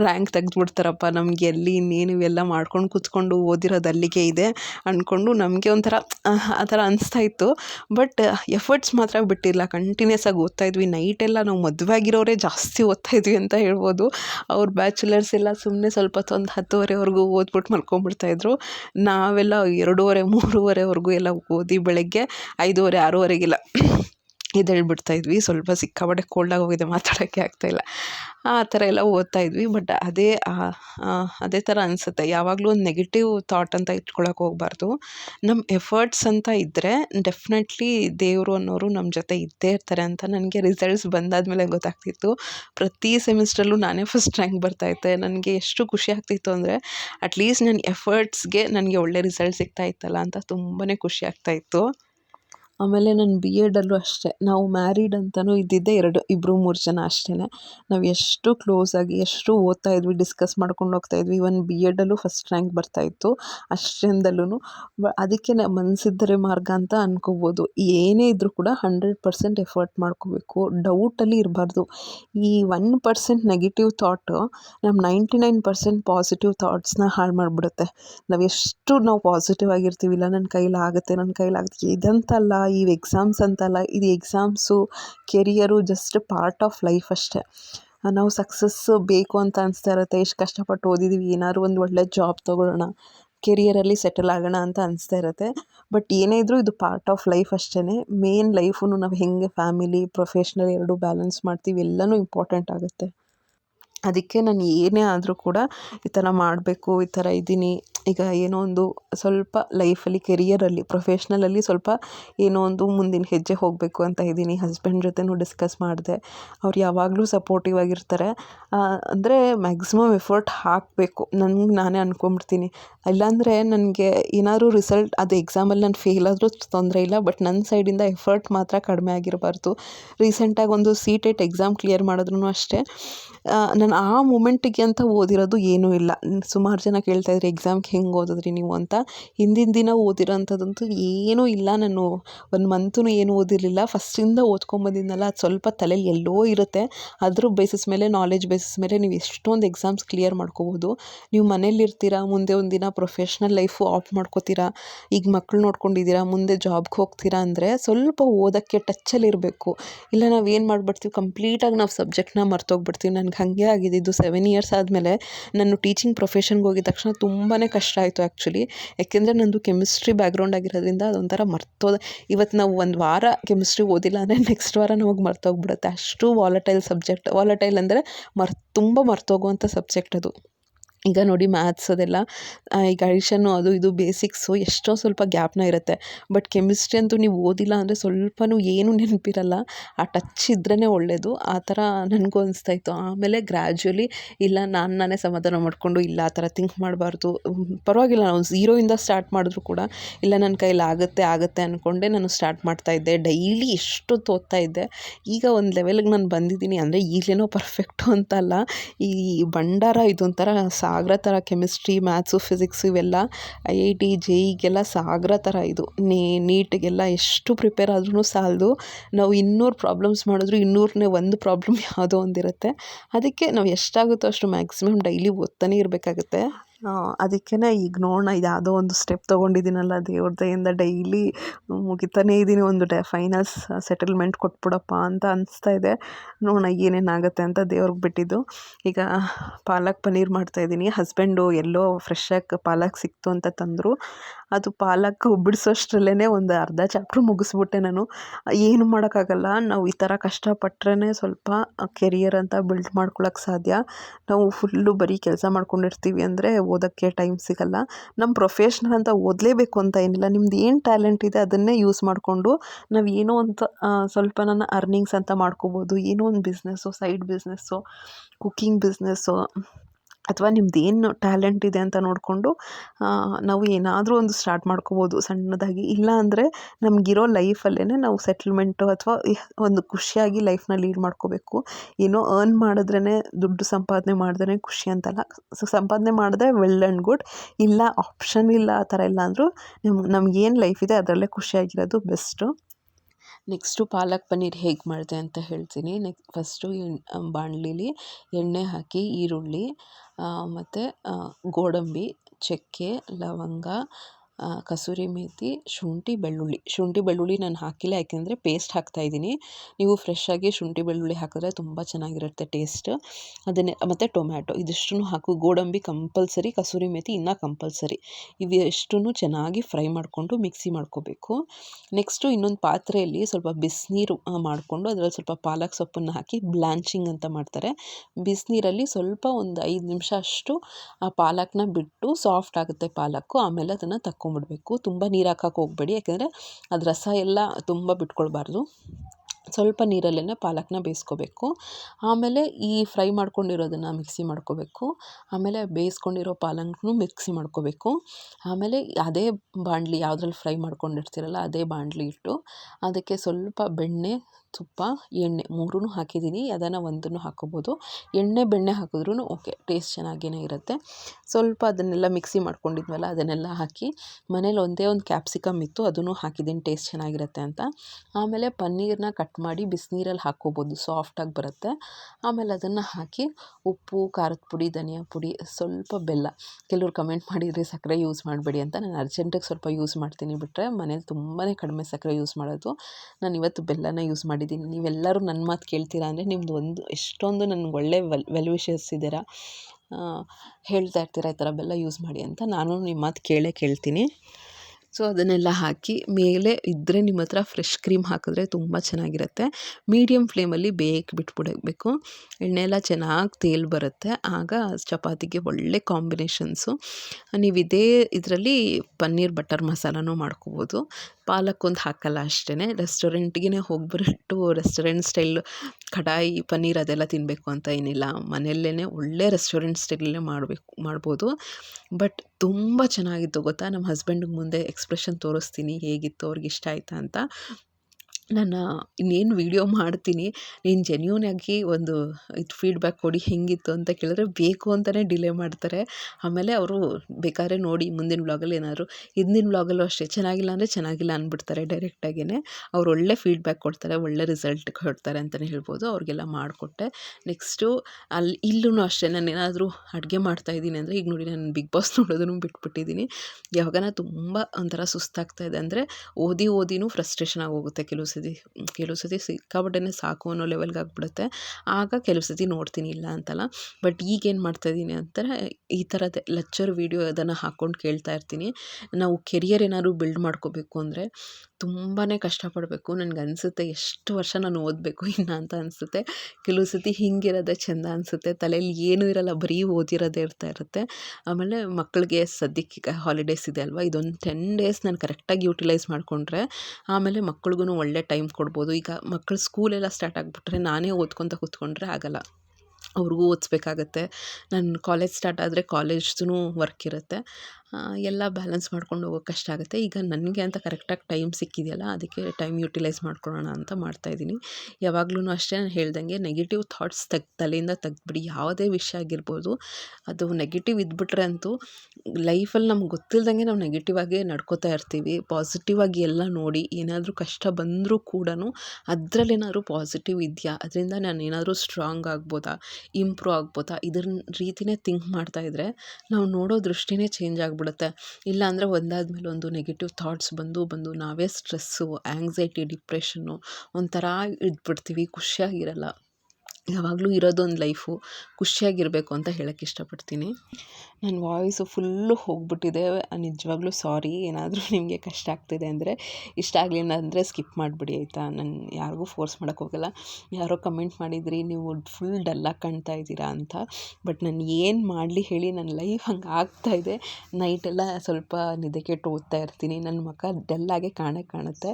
ರ್ಯಾಂಕ್ ತೆಗೆದ್ಬಿಡ್ತಾರಪ್ಪ ನಮಗೆ ಎಲ್ಲಿ, ಇನ್ನೇನು ಇವೆಲ್ಲ ಮಾಡ್ಕೊಂಡು ಕೂತ್ಕೊಂಡು ಓದಿರೋದು ಅಲ್ಲಿಗೆ ಇದೆ ಅಂದ್ಕೊಂಡು ನಮಗೆ ಒಂಥರ, ಆ ಥರ ಅನಿಸ್ತಾ ಇತ್ತು. ಬಟ್ ಎಫರ್ಟ್ಸ್ ಮಾತ್ರ ಬಿಟ್ಟಿಲ್ಲ. ಕಂಟಿನ್ಯೂಸ್ ಆಗಿ ಓದ್ತಾ ಇದ್ವಿ. ನೈಟೆಲ್ಲ ನಾವು ಮದುವೆ ಆಗಿರೋರೇ ಜಾಸ್ತಿ ಓದ್ತಾ ಇದ್ವಿ ಅಂತ ಹೇಳ್ಬೋದು. ಅವ್ರ ಬ್ಯಾಚುಲರ್ಸ್ ಎಲ್ಲ ಸುಮ್ಮನೆ ಸ್ವಲ್ಪ ಒಂದು ಹತ್ತುವರೆವರೆಗೂ ಓದ್ಬಿಟ್ಟು ಮಲ್ಕೊಂಬಿಡ್ತಾಯಿದ್ರು ನಾವೆಲ್ಲ ಎರಡೂವರೆ, ಮೂರುವರೆವರೆಗೂ ಎಲ್ಲ ಓದಿ ಬೆಳಗ್ಗೆ ಐದೂವರೆ, ಆರೂವರೆಗೆಲ್ಲ ಎದ್ದೇಳ್ಬಿಡ್ತಾ ಇದ್ವಿ. ಸ್ವಲ್ಪ ಸಿಕ್ಕಾಪಟ್ಟೆ ಕೋಲ್ಡಾಗಿ ಹೋಗಿದೆ, ಮಾತಾಡೋಕ್ಕೆ ಆಗ್ತಾಯಿಲ್ಲ ಆ ಥರ ಎಲ್ಲ ಓದ್ತಾ ಇದ್ವಿ. ಬಟ್ ಅದೇ ಅದೇ ಥರ ಅನಿಸುತ್ತೆ. ಯಾವಾಗಲೂ ಒಂದು ನೆಗೆಟಿವ್ ಥಾಟ್ ಅಂತ ಇಟ್ಕೊಳಕ್ಕೆ ಹೋಗಬಾರ್ದು. ನಮ್ಮ ಎಫರ್ಟ್ಸ್ ಅಂತ ಇದ್ದರೆ ಡೆಫಿನೆಟ್ಲಿ ದೇವರು ಅನ್ನೋರು ನಮ್ಮ ಜೊತೆ ಇದ್ದೇ ಇರ್ತಾರೆ ಅಂತ ನನಗೆ ರಿಸಲ್ಟ್ಸ್ ಬಂದಾದಮೇಲೆ ಗೊತ್ತಾಗ್ತಿತ್ತು. ಪ್ರತಿ ಸೆಮಿಸ್ಟ್ರಲ್ಲೂ ನಾನೇ ಫಸ್ಟ್ ರ್ಯಾಂಕ್ ಬರ್ತಾಯಿದ್ದೆ ನನಗೆ ಎಷ್ಟು ಖುಷಿ ಆಗ್ತಿತ್ತು ಅಂದರೆ ಅಟ್ಲೀಸ್ಟ್ ನನ್ನ ಎಫರ್ಟ್ಸ್ಗೆ ನನಗೆ ಒಳ್ಳೆ ರಿಸಲ್ಟ್ ಸಿಗ್ತಾ ಇತ್ತಲ್ಲ ಅಂತ ತುಂಬಾ ಖುಷಿ ಆಗ್ತಾಯಿತ್ತು ಆಮೇಲೆ ನಾನು ಬಿ ಎಡಲ್ಲೂ ಅಷ್ಟೇ. ನಾವು ಮ್ಯಾರೀಡ್ ಅಂತಲೂ ಇದ್ದಿದ್ದೇ ಎರಡು ಇಬ್ಬರು ಮೂರು ಜನ ಅಷ್ಟೇ ನಾವು ಎಷ್ಟು ಕ್ಲೋಸಾಗಿ ಎಷ್ಟು ಓದ್ತಾ ಇದ್ವಿ ಡಿಸ್ಕಸ್ ಮಾಡ್ಕೊಂಡು ಹೋಗ್ತಾ ಇದ್ವಿ. ಇವನ್ ಬಿ ಎಡಲ್ಲೂ ಫಸ್ಟ್ ರ್ಯಾಂಕ್ ಬರ್ತಾಯಿತ್ತು ಅಷ್ಟರಿಂದಲೂ ಬ ಅದಕ್ಕೆ ಮನಸ್ಸಿದ್ದರೆ ಮಾರ್ಗ ಅಂತ ಅನ್ಕೋಬೋದು. ಏನೇ ಇದ್ದರೂ ಕೂಡ ಹಂಡ್ರೆಡ್ ಪರ್ಸೆಂಟ್ ಎಫರ್ಟ್ ಮಾಡ್ಕೋಬೇಕು. ಡೌಟಲ್ಲಿ ಇರಬಾರ್ದು. ಈ ಒನ್ ಪರ್ಸೆಂಟ್ ನೆಗೆಟಿವ್ ಥಾಟು ನಮ್ಮ ನೈಂಟಿ ನೈನ್ ಪರ್ಸೆಂಟ್ ಪಾಸಿಟಿವ್ ಥಾಟ್ಸ್ನ ಹಾಳು ಮಾಡಿಬಿಡುತ್ತೆ. ನಾವು ಎಷ್ಟು, ನಾವು ಪಾಸಿಟಿವ್ ಆಗಿರ್ತೀವಿ ಇಲ್ಲ ನನ್ನ ಕೈಲಾಗುತ್ತೆ ನನ್ನ ಕೈಲಾಗುತ್ತೆ. ಇದಂತಲ್ಲ ಈ ಎಕ್ಸಾಮ್ಸ್ ಅಂತಲ್ಲ, ಇದು exams career just part of life ಅಷ್ಟೇ. ನಾವು ಸಕ್ಸಸ್ ಬೇಕು ಅಂತ ಅನಿಸ್ತಾ ಇರುತ್ತೆ, ಎಷ್ಟು ಕಷ್ಟಪಟ್ಟು ಓದಿದ್ದೀವಿ ಏನಾದ್ರು ಒಂದು ಒಳ್ಳೆ ಜಾಬ್ ತೊಗೊಳ್ಳೋಣ ಕೆರಿಯರಲ್ಲಿ ಸೆಟಲ್ ಆಗೋಣ ಅಂತ ಅನಿಸ್ತಾ ಇರುತ್ತೆ. ಬಟ್ ಏನೇ ಇದ್ದರೂ ಇದು ಪಾರ್ಟ್ ಆಫ್ ಲೈಫ್ ಅಷ್ಟೇ ಮೇನ್ ಲೈಫನ್ನು ನಾವು ಹೆಂಗೆ ಫ್ಯಾಮಿಲಿ ಪ್ರೊಫೆಷ್ನಲ್ ಎರಡೂ ಬ್ಯಾಲೆನ್ಸ್ ಮಾಡ್ತೀವಿ, ಎಲ್ಲನೂ ಇಂಪಾರ್ಟೆಂಟ್ ಆಗುತ್ತೆ. ಅದಕ್ಕೆ ನಾನು ಏನೇ ಆದರೂ ಕೂಡ ಈ ಥರ ಮಾಡಬೇಕು, ಈ ಥರ ಇದ್ದೀನಿ. ಈಗ ಏನೋ ಒಂದು ಸ್ವಲ್ಪ ಲೈಫಲ್ಲಿ ಕೆರಿಯರಲ್ಲಿ ಪ್ರೊಫೆಷ್ನಲಲ್ಲಿ ಸ್ವಲ್ಪ ಏನೋ ಒಂದು ಮುಂದಿನ ಹೆಜ್ಜೆ ಹೋಗಬೇಕು ಅಂತ ಇದ್ದೀನಿ. ಹಸ್ಬೆಂಡ್ ಜೊತೆನೂ ಡಿಸ್ಕಸ್ ಮಾಡಿದೆ. ಅವ್ರು ಯಾವಾಗಲೂ ಸಪೋರ್ಟಿವ್ ಆಗಿರ್ತಾರೆ. ಅಂದರೆ ಮ್ಯಾಕ್ಸಿಮಮ್ ಎಫರ್ಟ್ ಹಾಕಬೇಕು. ನನ್ಗೆ ನಾನೇ ಅಂದ್ಕೊಂಬಿಡ್ತೀನಿ ಇಲ್ಲಾಂದರೆ ನನಗೆ ಏನಾದರೂ ರಿಸಲ್ಟ್ ಅದು ಎಕ್ಸಾಮಲ್ಲಿ ನಾನು ಫೇಲ್ ಆದರೂ ತೊಂದರೆ ಇಲ್ಲ ಬಟ್ ನನ್ನ ಸೈಡಿಂದ ಎಫರ್ಟ್ ಮಾತ್ರ ಕಡಿಮೆ ಆಗಿರಬಾರ್ದು. ರೀಸೆಂಟಾಗಿ ಒಂದು ಸಿ ಟೆಟ್ ಎಕ್ಸಾಮ್ ಕ್ಲಿಯರ್ ಮಾಡಿದ್ರೂ ಅಷ್ಟೇ. ನಾನು ಆ ಮೂಮೆಂಟಿಗೆ ಅಂತ ಓದಿರೋದು ಏನೂ ಇಲ್ಲ. ಸುಮಾರು ಜನ ಕೇಳ್ತಾಯಿದ್ರು ಎಕ್ಸಾಮ್ಗೆ ಹೆಂಗೆ ಓದಿದ್ರಿ ನೀವು? ಅಂತ. ಹಿಂದಿನ ದಿನ ಓದಿರೋ ಅಂಥದ್ದಂತೂ ಏನೂ ಇಲ್ಲ. ನಾನು ಒಂದು ಮಂತೂ ಏನೂ ಓದಿರಲಿಲ್ಲ. ಫಸ್ಟಿಂದ ಓದ್ಕೊಂಬಂದಿದ್ನಲ್ಲ ಅದು ಸ್ವಲ್ಪ ತಲೆಯಲ್ಲಿ ಎಲ್ಲೋ ಇರುತ್ತೆ. ಅದ್ರ ಬೇಸಿಸ್ ಮೇಲೆ ನಾಲೆಜ್ ಬೇಸಿಸ್ ಮೇಲೆ ನೀವು ಎಷ್ಟೊಂದು ಎಕ್ಸಾಮ್ಸ್ ಕ್ಲಿಯರ್ ಮಾಡ್ಕೋಬೋದು. ನೀವು ಮನೇಲಿರ್ತೀರ ಮುಂದೆ ಒಂದು ದಿನ ಪ್ರೊಫೆಷ್ನಲ್ ಲೈಫು ಆಫ್ ಮಾಡ್ಕೋತೀರಾ, ಈಗ ಮಕ್ಳು ನೋಡ್ಕೊಂಡಿದ್ದೀರಾ ಮುಂದೆ ಜಾಬ್ಗೆ ಹೋಗ್ತೀರಾ ಅಂದರೆ ಸ್ವಲ್ಪ ಓದೋಕ್ಕೆ ಟಚ್ಚಲ್ಲಿರಬೇಕು ಇಲ್ಲ ನಾವು ಏನು ಮಾಡಿಬಿಡ್ತೀವಿ? ಕಂಪ್ಲೀಟಾಗಿ ನಾವು ಸಬ್ಜೆಕ್ಟ್ನ ಮರ್ತೋಗ್ಬಿಡ್ತೀವಿ. ನನಗೆ ನನಗೆ ಹಾಗೆ ಇದು ಸೆವೆನ್ ಇಯರ್ಸ್ ಆದಮೇಲೆ ನಾನು ಟೀಚಿಂಗ್ ಪ್ರೊಫೆಷನ್ಗೆ ಹೋಗಿದ ತಕ್ಷಣ ತುಂಬಾ ಕಷ್ಟ ಆಯಿತು ಆ್ಯಕ್ಚುಲಿ ಯಾಕೆಂದರೆ ನಂದು ಕೆಮಿಸ್ಟ್ರಿ ಬ್ಯಾಗ್ರೌಂಡ್ ಆಗಿರೋದ್ರಿಂದ ಅದೊಂಥರ ಮರ್ತೋದ. ಇವತ್ತು ನಾವು ಒಂದು ವಾರ ಕೆಮಿಸ್ಟ್ರಿ ಓದಿಲ್ಲ ಅಂದರೆ ನೆಕ್ಸ್ಟ್ ವಾರ ನಮಗೆ ಮರ್ತೋಗ್ಬಿಡುತ್ತೆ. ಅಷ್ಟು ವಾಲಟೈಲ್ ಸಬ್ಜೆಕ್ಟ್ ವಾಲಟೈಲ್ ಅಂದರೆ ಮರ್, ತುಂಬ ಮರ್ತೋಗುವಂಥ ಸಬ್ಜೆಕ್ಟ್ ಅದು. ಈಗ ನೋಡಿ ಮ್ಯಾಥ್ಸ್ ಅದೆಲ್ಲ ಈಗ ಅಡಿಷನ್ನು ಅದು ಇದು ಬೇಸಿಕ್ಸು ಎಷ್ಟೋ ಸ್ವಲ್ಪ ಗ್ಯಾಪ್ನ ಇರುತ್ತೆ. ಬಟ್ ಕೆಮಿಸ್ಟ್ರಿ ಅಂತೂ ನೀವು ಓದಿಲ್ಲ ಅಂದರೆ ಸ್ವಲ್ಪನೂ ಏನೂ ನೆನಪಿರಲ್ಲ. ಆ ಟಚ್ ಇದ್ರೇ ಒಳ್ಳೆಯದು ಆ ಥರ ನನಗೂ ಅನಿಸ್ತಾ ಇತ್ತು ಆಮೇಲೆ ಗ್ರ್ಯಾಜುವಲಿ ಇಲ್ಲ, ನಾನು ನಾನೇ ಸಮಾಧಾನ ಮಾಡಿಕೊಂಡು ಇಲ್ಲ, ಆ ಥರ ಥಿಂಕ್ ಮಾಡಬಾರ್ದು. ಪರವಾಗಿಲ್ಲ. ನಾವು ಝೀರೋಯಿಂದ ಸ್ಟಾರ್ಟ್ ಮಾಡಿದ್ರು ಕೂಡ ಇಲ್ಲ ನನ್ನ ಕೈಲಿ ಆಗುತ್ತೆ ಆಗುತ್ತೆ ಅಂದ್ಕೊಂಡೆ ನಾನು ಸ್ಟಾರ್ಟ್ ಮಾಡ್ತಾಯಿದ್ದೆ ಡೈಲಿ ಎಷ್ಟೊತ್ತು ಓದ್ತಾ ಇದ್ದೆ. ಈಗ ಒಂದು ಲೆವೆಲ್ಗೆ ನಾನು ಬಂದಿದ್ದೀನಿ ಅಂದರೆ ಈಗಲೇನೋ ಪರ್ಫೆಕ್ಟು ಅಂತಲ್ಲ ಈ ಭಂಡಾರ ಇದೊಂಥರ ಸಾಗರ ಥರ ಕೆಮಿಸ್ಟ್ರಿ ಮ್ಯಾಥ್ಸು ಫಿಸಿಕ್ಸ್ ಇವೆಲ್ಲ ಐ ಐ ಟಿ, ಜೆ ಇಗೆಲ್ಲ ಸಾಗರ ಥರ ಇದು. ನೀಟಿಗೆಲ್ಲ ಎಷ್ಟು ಪ್ರಿಪೇರ್ ಆದ್ರೂ ಸಾಲದು. ನಾವು ಇನ್ನೂರು ಪ್ರಾಬ್ಲಮ್ಸ್ ಮಾಡಿದ್ರು ಇನ್ನೂರನೇ ಒಂದು ಪ್ರಾಬ್ಲಮ್ ಯಾವುದೋ ಒಂದಿರುತ್ತೆ. ಅದಕ್ಕೆ ನಾವು ಎಷ್ಟಾಗುತ್ತೋ ಅಷ್ಟು ಮ್ಯಾಕ್ಸಿಮಮ್ ಡೈಲಿ ಓದ್ತಾನೆ ಇರಬೇಕಾಗುತ್ತೆ. ಅದಕ್ಕೇ ಈಗ ನೋಡೋಣ, ಇದು ಯಾವುದೋ ಒಂದು ಸ್ಟೆಪ್ ತೊಗೊಂಡಿದ್ದೀನಲ್ಲ ದೇವ್ರ ದಯೆಯಿಂದ ಡೈಲಿ ಮುಗಿತಾನೇ ಇದ್ದೀನಿ ಒಂದು ಡೇ ಫೈನಲ್ಸ್ ಸೆಟಲ್ಮೆಂಟ್ ಕೊಟ್ಬಿಡಪ್ಪ ಅಂತ ಅನಿಸ್ತಾ ಇದೆ. ನೋಡೋಣ ಏನೇನಾಗುತ್ತೆ ಅಂತ ದೇವ್ರಿಗೆ ಬಿಟ್ಟಿದ್ದು. ಈಗ ಪಾಲಕ್ ಪನ್ನೀರ್ ಮಾಡ್ತಾಯಿದ್ದೀನಿ ಹಸ್ಬೆಂಡು ಎಲ್ಲೋ ಫ್ರೆಶ್ಶಾಗಿ ಪಾಲಕ್ ಸಿಕ್ತು ಅಂತ ತಂದರು. ಅದು ಪಾಲಕ್ ಬಿಡಿಸೋಷ್ಟ್ರಲ್ಲೇ ಒಂದು ಅರ್ಧ ಚಾಪ್ಟ್ರ್ ಮುಗಿಸ್ಬಿಟ್ಟೆ ನಾನು. ಏನು ಮಾಡೋಕ್ಕಾಗಲ್ಲ, ನಾವು ಈ ಥರ ಕಷ್ಟಪಟ್ರೇ ಸ್ವಲ್ಪ ಕೆರಿಯರ್ ಅಂತ ಬಿಲ್ಡ್ ಮಾಡ್ಕೊಳಕ್ಕೆ ಸಾಧ್ಯ. ನಾವು ಫುಲ್ಲು ಬರೀ ಕೆಲಸ ಮಾಡ್ಕೊಂಡಿರ್ತೀವಿ ಅಂದರೆ ಓದೋಕ್ಕೆ ಟೈಮ್ ಸಿಗಲ್ಲ. ನಮ್ಮ ಪ್ರೊಫೆಷ್ನಲ್ ಅಂತ ಓದಲೇಬೇಕು ಅಂತ ಏನಿಲ್ಲ. ನಿಮ್ದು ಏನು ಟ್ಯಾಲೆಂಟ್ ಇದೆ ಅದನ್ನೇ ಯೂಸ್ ಮಾಡಿಕೊಂಡು ನಾವು ಏನೋ ಒಂದು ಸ್ವಲ್ಪ ನನ್ನ ಅರ್ನಿಂಗ್ಸ್ ಅಂತ ಮಾಡ್ಕೋಬೋದು. ಏನೋ ಒಂದು business, side business cooking business ಅಥವಾ ನಿಮ್ದು ಏನು ಟ್ಯಾಲೆಂಟ್ ಇದೆ ಅಂತ ನೋಡಿಕೊಂಡು ನಾವು ಏನಾದರೂ ಒಂದು ಸ್ಟಾರ್ಟ್ ಮಾಡ್ಕೋಬೋದು ಸಣ್ಣದಾಗಿ. ಇಲ್ಲ ಅಂದರೆ ನಮಗಿರೋ ಲೈಫಲ್ಲೇ ನಾವು ಸೆಟ್ಲ್ಮೆಂಟು ಅಥವಾ ಒಂದು ಖುಷಿಯಾಗಿ ಲೈಫ್ನ ಲೀಡ್ ಮಾಡ್ಕೋಬೇಕು. ಏನೋ ಅರ್ನ್ ಮಾಡಿದ್ರೇ ದುಡ್ಡು ಸಂಪಾದನೆ ಮಾಡಿದ್ರೆ ಖುಷಿ ಅಂತಲ್ಲ. ಸಂಪಾದನೆ ಮಾಡಿದ್ರೆ ವೆಲ್ ಆ್ಯಂಡ್ ಗುಡ್. ಇಲ್ಲ, ಆಪ್ಷನ್ ಇಲ್ಲ ಆ ಥರ ಇಲ್ಲ ಅಂದರೂ ನಿಮ್ಗೆ ನಮ್ಗೇನು ಲೈಫ್ ಇದೆ ಅದರಲ್ಲೇ ಖುಷಿಯಾಗಿರೋದು ಬೆಸ್ಟು. ನೆಕ್ಸ್ಟು ಪಾಲಕ್ ಪನ್ನೀರ್ ಹೇಗೆ ಮಾಡಿದೆ ಅಂತ ಹೇಳ್ತೀನಿ. ನೆಕ್, ಫಸ್ಟು ಬಾಣಲಿಲಿ ಎಣ್ಣೆ ಹಾಕಿ, ಈರುಳ್ಳಿ ಮತ್ತು ಗೋಡಂಬಿ, ಚಕ್ಕೆ, ಲವಂಗ ಕಸೂರಿ ಮೇಥಿ ಶುಂಠಿ, ಬೆಳ್ಳುಳ್ಳಿ. ಶುಂಠಿ, ಬೆಳ್ಳುಳ್ಳಿ ನಾನು ಹಾಕಿಲ್ಲ, ಯಾಕೆಂದರೆ ಪೇಸ್ಟ್ ಹಾಕ್ತಾಯಿದ್ದೀನಿ ನೀವು ಫ್ರೆಶ್ಶಾಗಿ ಶುಂಠಿ, ಬೆಳ್ಳುಳ್ಳಿ ಹಾಕಿದ್ರೆ ತುಂಬ ಚೆನ್ನಾಗಿರುತ್ತೆ ಟೇಸ್ಟ್ ಅದನ್ನೇ, ಮತ್ತು ಟೊಮ್ಯಾಟೊ. ಇದಿಷ್ಟು ಹಾಕು. ಗೋಡಂಬಿ ಕಂಪಲ್ಸರಿ ಕಸೂರಿ ಮೇಥಿ ಇನ್ನೂ ಕಂಪಲ್ಸರಿ ಇವೆಷ್ಟನ್ನು ಚೆನ್ನಾಗಿ ಫ್ರೈ ಮಾಡಿಕೊಂಡು ಮಿಕ್ಸಿ ಮಾಡ್ಕೋಬೇಕು. ನೆಕ್ಸ್ಟು ಇನ್ನೊಂದು ಪಾತ್ರೆಯಲ್ಲಿ ಸ್ವಲ್ಪ ಬಿಸಿನೀರು ಮಾಡಿಕೊಂಡು ಅದರಲ್ಲಿ ಸ್ವಲ್ಪ ಪಾಲಕ್ ಸೊಪ್ಪನ್ನು ಹಾಕಿ ಬ್ಲ್ಯಾಂಚಿಂಗ್ ಅಂತ ಮಾಡ್ತಾರೆ. ಬಿಸಿನೀರಲ್ಲಿ ಸ್ವಲ್ಪ ಒಂದು ಐದು ನಿಮಿಷ ಅಷ್ಟು ಆ ಪಾಲಕ್ನ ಬಿಟ್ಟು ಸಾಫ್ಟ್ ಆಗುತ್ತೆ ಪಾಲಕ್ಕು. ಆಮೇಲೆ ಅದನ್ನು ತಕ್ಕೊಂಬಿಡಬೇಕು ತುಂಬ ನೀರು ಹಾಕಕ್ಕೆ ಹೋಗಬೇಡಿ. ಯಾಕೆಂದರೆ ಅದು ರಸ ಎಲ್ಲ ತುಂಬ ಬಿಟ್ಕೊಳ್ಬಾರ್ದು. ಸ್ವಲ್ಪ ನೀರಲ್ಲೇ ಪಾಲಕ್ನ ಬೇಯಿಸ್ಕೋಬೇಕು. ಆಮೇಲೆ ಈ ಫ್ರೈ ಮಾಡ್ಕೊಂಡಿರೋದನ್ನು ಮಿಕ್ಸಿ ಮಾಡ್ಕೋಬೇಕು. ಆಮೇಲೆ ಬೇಯಿಸ್ಕೊಂಡಿರೋ ಪಾಲಕ್ನೂ ಮಿಕ್ಸಿ ಮಾಡ್ಕೋಬೇಕು. ಆಮೇಲೆ ಅದೇ ಬಾಣಲಿ ಯಾವುದ್ರಲ್ಲಿ ಫ್ರೈ ಮಾಡ್ಕೊಂಡಿರ್ತೀರಲ್ಲ ಅದೇ ಬಾಣಲಿ ಇಟ್ಟು ಅದಕ್ಕೆ ಸ್ವಲ್ಪ ಬೆಣ್ಣೆ ತುಪ್ಪ, ಎಣ್ಣೆ ಮೂರೂ ಹಾಕಿದ್ದೀನಿ. ಅದನ್ನು ಒಂದನ್ನು ಹಾಕ್ಕೊಬೋದು ಎಣ್ಣೆ, ಬೆಣ್ಣೆ ಹಾಕಿದ್ರೂ ಓಕೆ, ಟೇಸ್ಟ್ ಚೆನ್ನಾಗೇ ಇರುತ್ತೆ. ಸ್ವಲ್ಪ ಅದನ್ನೆಲ್ಲ ಮಿಕ್ಸಿ ಮಾಡ್ಕೊಂಡಿದ್ವಲ್ಲ, ಅದನ್ನೆಲ್ಲ ಹಾಕಿ ಮನೇಲಿ ಒಂದೇ ಒಂದು ಕ್ಯಾಪ್ಸಿಕಮ್ ಇತ್ತು, ಅದನ್ನು ಹಾಕಿದ್ದೀನಿ, ಟೇಸ್ಟ್ ಚೆನ್ನಾಗಿರುತ್ತೆ ಅಂತ. ಆಮೇಲೆ ಪನ್ನೀರನ್ನ ಕಟ್ ಮಾಡಿ ಬಿಸಿನೀರಲ್ಲಿ ಹಾಕ್ಕೋಬೋದು ಸಾಫ್ಟಾಗಿ ಬರುತ್ತೆ. ಆಮೇಲೆ ಅದನ್ನು ಹಾಕಿ ಉಪ್ಪು, ಖಾರದ ಪುಡಿ, ಧನಿಯಾ ಪುಡಿ, ಸ್ವಲ್ಪ ಬೆಲ್ಲ. ಕೆಲವ್ರು ಕಮೆಂಟ್ ಮಾಡಿದರೆ ಸಕ್ಕರೆ ಯೂಸ್ ಮಾಡಬೇಡಿ ಅಂತ. ನಾನು ಅರ್ಜೆಂಟಾಗಿ ಸ್ವಲ್ಪ ಯೂಸ್ ಮಾಡ್ತೀನಿ ಬಿಟ್ಟರೆ ಮನೇಲಿ ತುಂಬಾ ಕಡಿಮೆ ಸಕ್ಕರೆ ಯೂಸ್ ಮಾಡೋದು. ನಾನು ಇವತ್ತು ಬೆಲ್ಲನ ಯೂಸ್ ಮಾಡಿದ್ದೀನಿ. ನೀವೆಲ್ಲರೂ ನನ್ನ ಮಾತು ಕೇಳ್ತೀರಾ ಅಂದರೆ ನಿಮ್ಮದು ಒಂದು ಎಷ್ಟೊಂದು ನನಗೆ ಒಳ್ಳೆ ವೆಲ್ ವೆಲ್ ವಿಷಸ್ ಇದ್ದೀರಾ. ಹೇಳ್ತಾ ಇರ್ತೀರಾ ಈ ಥರ ಬೆಲ್ಲ ಯೂಸ್ ಮಾಡಿ ಅಂತ ನಾನು ನಿಮ್ಮ ಮಾತು ಕೇಳೇ ಕೇಳ್ತೀನಿ. ಸೊ ಅದನ್ನೆಲ್ಲ ಹಾಕಿ ಮೇಲೆ ಇದ್ದರೆ ನಿಮ್ಮ ಹತ್ರ ಫ್ರೆಶ್ ಕ್ರೀಮ್ ಹಾಕಿದ್ರೆ ತುಂಬ ಚೆನ್ನಾಗಿರುತ್ತೆ. ಮೀಡಿಯಮ್ ಫ್ಲೇಮಲ್ಲಿ ಬೇಯಕ್ಕೆ ಬಿಟ್ಬಿಡಬೇಕು. ಎಣ್ಣೆ ಎಲ್ಲ ಚೆನ್ನಾಗಿ ತೇಲ್ ಬರುತ್ತೆ. ಆಗ ಚಪಾತಿಗೆ ಒಳ್ಳೆ ಕಾಂಬಿನೇಷನ್ಸು ನೀವು ಇದೇ ಇದರಲ್ಲಿ ಪನ್ನೀರ್ ಬಟರ್ ಮಸಾಲನೂ ಮಾಡ್ಕೋಬೋದು. ಪಾಲಕ್ ಒಂದು ಹಾಕಲ್ಲ ಅಷ್ಟೇ ರೆಸ್ಟೋರೆಂಟ್ಗೆ ಹೋಗ್ಬಿಟ್ಟು ರೆಸ್ಟೋರೆಂಟ್ ಸ್ಟೈಲ್ ಕಡಾಯಿ ಪನ್ನೀರ್ ಅದೆಲ್ಲ ತಿನ್ನಬೇಕು ಅಂತ ಏನಿಲ್ಲ. ಮನೆಯಲ್ಲೇ ಒಳ್ಳೆ ರೆಸ್ಟೋರೆಂಟ್ ಸ್ಟೈಲಲ್ಲೇ ಮಾಡಬೇಕು, ಮಾಡ್ಬೋದು. ಬಟ್ ತುಂಬ ಚೆನ್ನಾಗಿತ್ತು ಗೊತ್ತಾ? ನಮ್ಮ ಹಸ್ಬೆಂಡ್ಗೆ ಮುಂದೆ ಎಕ್ಸ್ಪ್ರೆಷನ್ ತೋರಿಸ್ತೀನಿ. ಹೇಗಿತ್ತು? ಅವ್ರಿಗೆ ಇಷ್ಟ ಆಯ್ತಾ ಅಂತ. ನಾನು ಇನ್ನೇನು ವೀಡಿಯೋ ಮಾಡ್ತೀನಿ, ನೀನು ಜೆನ್ಯೂನ್ ಆಗಿ ಒಂದು ಇದು ಫೀಡ್ಬ್ಯಾಕ್ ಕೊಡಿ, ಹೇಗಿತ್ತು ಅಂತ ಕೇಳಿದ್ರೆ ಬೇಕು ಅಂತಲೇ ಡಿಲೇ ಮಾಡ್ತಾರೆ. ಆಮೇಲೆ ಅವರು ಬೇಕಾದ್ರೆ ನೋಡಿ, ಮುಂದಿನ ವ್ಲಾಗಲ್ಲಿ ಏನಾದ್ರು, ಹಿಂದಿನ ವ್ಲಾಗಲ್ಲೂ ಅಷ್ಟೇ, ಚೆನ್ನಾಗಿಲ್ಲ ಅಂದರೆ ಚೆನ್ನಾಗಿಲ್ಲ ಅಂದ್ಬಿಡ್ತಾರೆ ಡೈರೆಕ್ಟಾಗಿಯೇ ಅವ್ರು ಒಳ್ಳೆ ಫೀಡ್ಬ್ಯಾಕ್ ಕೊಡ್ತಾರೆ, ಒಳ್ಳೆ ರಿಸಲ್ಟ್ ಕೊಡ್ತಾರೆ ಅಂತಲೇ ಹೇಳ್ಬೋದು, ಅವ್ರಿಗೆಲ್ಲ ಮಾಡಿಕೊಟ್ಟೆ. ನೆಕ್ಸ್ಟು ಅಲ್ಲಿ ಇಲ್ಲೂ ಅಷ್ಟೇ ನಾನು ಏನಾದರೂ ಅಡುಗೆ ಮಾಡ್ತಾಯಿದ್ದೀನಿ ಅಂದರೆ, ಈಗ ನೋಡಿ ನಾನು ಬಿಗ್ ಬಾಸ್ ನೋಡೋದನ್ನು ಬಿಟ್ಬಿಟ್ಟಿದ್ದೀನಿ. ಯಾವಾಗನ ತುಂಬ ಒಂಥರ ಸುಸ್ತಾಗ್ತಾಯಿದೆ ಅಂದರೆ, ಓದಿ ಓದಿನೂ ಫ್ರಸ್ಟ್ರೇಷನ್ ಆಗೋಗುತ್ತೆ ಕೆಲವು ಸತಿ ಕೆಲವು ಸತಿ ಸಿಕ್ಕಾಪಟ್ಟೆನೇ ಸಾಕು ಅನ್ನೋ ಲೆವೆಲ್ಗೆ ಆಗಿಬಿಡುತ್ತೆ. ಆಗ ಕೆಲವು ಸತಿ ನೋಡ್ತೀನಿ, ಇಲ್ಲ ಅಂತಲ್ಲ. ಬಟ್ ಈಗೇನು ಮಾಡ್ತಾಯಿದ್ದೀನಿ ಅಂತಾರೆ ಈ ಥರದ ಲೆಕ್ಚರ್ ವೀಡಿಯೋ ಅದನ್ನು ಹಾಕ್ಕೊಂಡು ಕೇಳ್ತಾ ಇರ್ತೀನಿ. ನಾವು ಕೆರಿಯರ್ ಏನಾದ್ರು ಬಿಲ್ಡ್ ಮಾಡ್ಕೋಬೇಕು ಅಂದರೆ ತುಂಬಾ ಕಷ್ಟಪಡಬೇಕು. ನನಗೆ ಅನಿಸುತ್ತೆ ಎಷ್ಟು ವರ್ಷ ನಾನು ಓದಬೇಕು ಇನ್ನು ಅಂತ ಅನಿಸುತ್ತೆ. ಕೆಲವು ಸತಿ ಹಿಂಗಿರೋದೇ ಚೆಂದ ಅನಿಸುತ್ತೆ. ತಲೇಲಿ ಏನೂ ಇರೋಲ್ಲ, ಬರೀ ಓದಿರೋದೇ ಇರ್ತಾ ಇರುತ್ತೆ. ಆಮೇಲೆ ಮಕ್ಕಳಿಗೆ ಸದ್ಯಕ್ಕೆ ಹಾಲಿಡೇಸ್ ಇದೆ ಅಲ್ವಾ? ಇದೊಂದು ಟೆನ್ ಡೇಸ್ ನಾನು ಕರೆಕ್ಟಾಗಿ ಯೂಟಿಲೈಸ್ ಮಾಡಿಕೊಂಡ್ರೆ ಆಮೇಲೆ ಮಕ್ಳಿಗೂ ಒಳ್ಳೆ ಟೈಮ್ ಕೊಡ್ಬೋದು. ಈಗ ಮಕ್ಕಳು ಸ್ಕೂಲೆಲ್ಲ ಸ್ಟಾರ್ಟ್ ಆಗಿಬಿಟ್ರೆ ನಾನೇ ಓದ್ಕೊತ ಕೂತ್ಕೊಂಡ್ರೆ ಆಗೋಲ್ಲ. ಅವ್ರಿಗೂ ಓದಿಸ್ಬೇಕಾಗತ್ತೆ. ನನ್ನ ಕಾಲೇಜ್ ಸ್ಟಾರ್ಟ್ ಆದರೆ ಕಾಲೇಜ್ದೂ ವರ್ಕ್ ಇರುತ್ತೆ. ಎಲ್ಲ ಬ್ಯಾಲೆನ್ಸ್ ಮಾಡ್ಕೊಂಡು ಹೋಗೋಕೆ ಕಷ್ಟ ಆಗುತ್ತೆ. ಈಗ ನನಗೆ ಅಂತ ಕರೆಕ್ಟಾಗಿ ಟೈಮ್ ಸಿಕ್ಕಿದೆಯಲ್ಲ, ಅದಕ್ಕೆ ಟೈಮ್ ಯುಟಿಲೈಸ್ ಮಾಡ್ಕೊಳ್ಳೋಣ ಅಂತ ಮಾಡ್ತಾಯಿದ್ದೀನಿ ಯಾವಾಗ್ಲೂ ಅಷ್ಟೇ ನಾನು ಹೇಳ್ದಂಗೆ ನೆಗೆಟಿವ್ ಥಾಟ್ಸ್ ತೆಗ್, ತಲೆಯಿಂದ ತೆಗ್ದ್ಬಿಡಿ. ಯಾವುದೇ ವಿಷಯ ಆಗಿರ್ಬೋದು, ಅದು ನೆಗೆಟಿವ್ ಇದ್ಬಿಟ್ರೆ ಅಂತೂ ಲೈಫಲ್ಲಿ ನಮ್ಗೆ ಗೊತ್ತಿಲ್ದಂಗೆ ನಾವು ನೆಗೆಟಿವ್ ಆಗೇ ನಡ್ಕೋತಾ ಇರ್ತೀವಿ. ಪಾಸಿಟಿವ್ ಆಗಿ ಎಲ್ಲ ನೋಡಿ, ಏನಾದರೂ ಕಷ್ಟ ಬಂದರೂ ಕೂಡ ಅದರಲ್ಲೇನಾದ್ರು ಪಾಸಿಟಿವ್ ಇದೆಯಾ? ಅದರಿಂದ ನಾನು ಏನಾದರೂ ಸ್ಟ್ರಾಂಗ್ ಆಗ್ಬೋದಾ? ಇಂಪ್ರೂವ್ ಆಗ್ಬೋದಾ? ಇದ್ರ ರೀತಿಯೇ ಥಿಂಕ್ ಮಾಡ್ತಾಯಿದ್ರೆ ನಾವು ನೋಡೋ ದೃಷ್ಟಿನೇ ಚೇಂಜ್ ಆಗಿಬಿಡುತ್ತೆ. ಇಲ್ಲಾಂದರೆ ಒಂದಾದ್ಮೇಲೆ ಒಂದು ನೆಗೆಟಿವ್ ಥಾಟ್ಸ್ ಬಂದು ಬಂದು ನಾವೇ ಸ್ಟ್ರೆಸ್ಸು ಆ್ಯಂಗ್ಸೈಟಿ ಡಿಪ್ರೆಷನ್ನು ಒಂಥರ ಇದ್ಬಿಡ್ತೀವಿ ಖುಷಿಯಾಗಿರಲ್ಲ. ಯಾವಾಗಲೂ ಇರೋದೊಂದು ಲೈಫು. ಖುಷಿಯಾಗಿರಬೇಕು ಅಂತ ಹೇಳೋಕ್ಕೆ ಇಷ್ಟಪಡ್ತೀನಿ. ನನ್ನ ವಾಯ್ಸು ಫುಲ್ಲು ಹೋಗ್ಬಿಟ್ಟಿದೆ. ನಿಜವಾಗ್ಲೂ ಸಾರಿ. ಏನಾದರೂ ನಿಮಗೆ ಕಷ್ಟ ಆಗ್ತಿದೆ ಅಂದರೆ, ಇಷ್ಟ ಆಗಲಿಲ್ಲ ಅಂದರೆ ಸ್ಕಿಪ್ ಮಾಡಿಬಿಡಿ, ಆಯಿತಾ? ನಾನು ಯಾರಿಗೂ ಫೋರ್ಸ್ ಮಾಡೋಕ್ಕೆ ಹೋಗಲ್ಲ. ಯಾರೋ ಕಮೆಂಟ್ ಮಾಡಿದ್ರಿ, ನೀವು ಫುಲ್ ಡಲ್ಲಾಗಿ ಕಾಣ್ತಾ ಇದ್ದೀರಾ ಅಂತ. ಬಟ್ ನಾನು ಏನು ಮಾಡಲಿ ಹೇಳಿ ನನ್ನ ಲೈಫ್ ಹಂಗೆ ಆಗ್ತಾಯಿದೆ ನೈಟೆಲ್ಲ ಸ್ವಲ್ಪ ನಿದ್ದೆ ಕೆಟ್ಟು ಓದ್ತಾ ಇರ್ತೀನಿ. ನನ್ನ ಮುಖ ಡಲ್ಲಾಗೆ ಕಾಣೇ ಕಾಣುತ್ತೆ.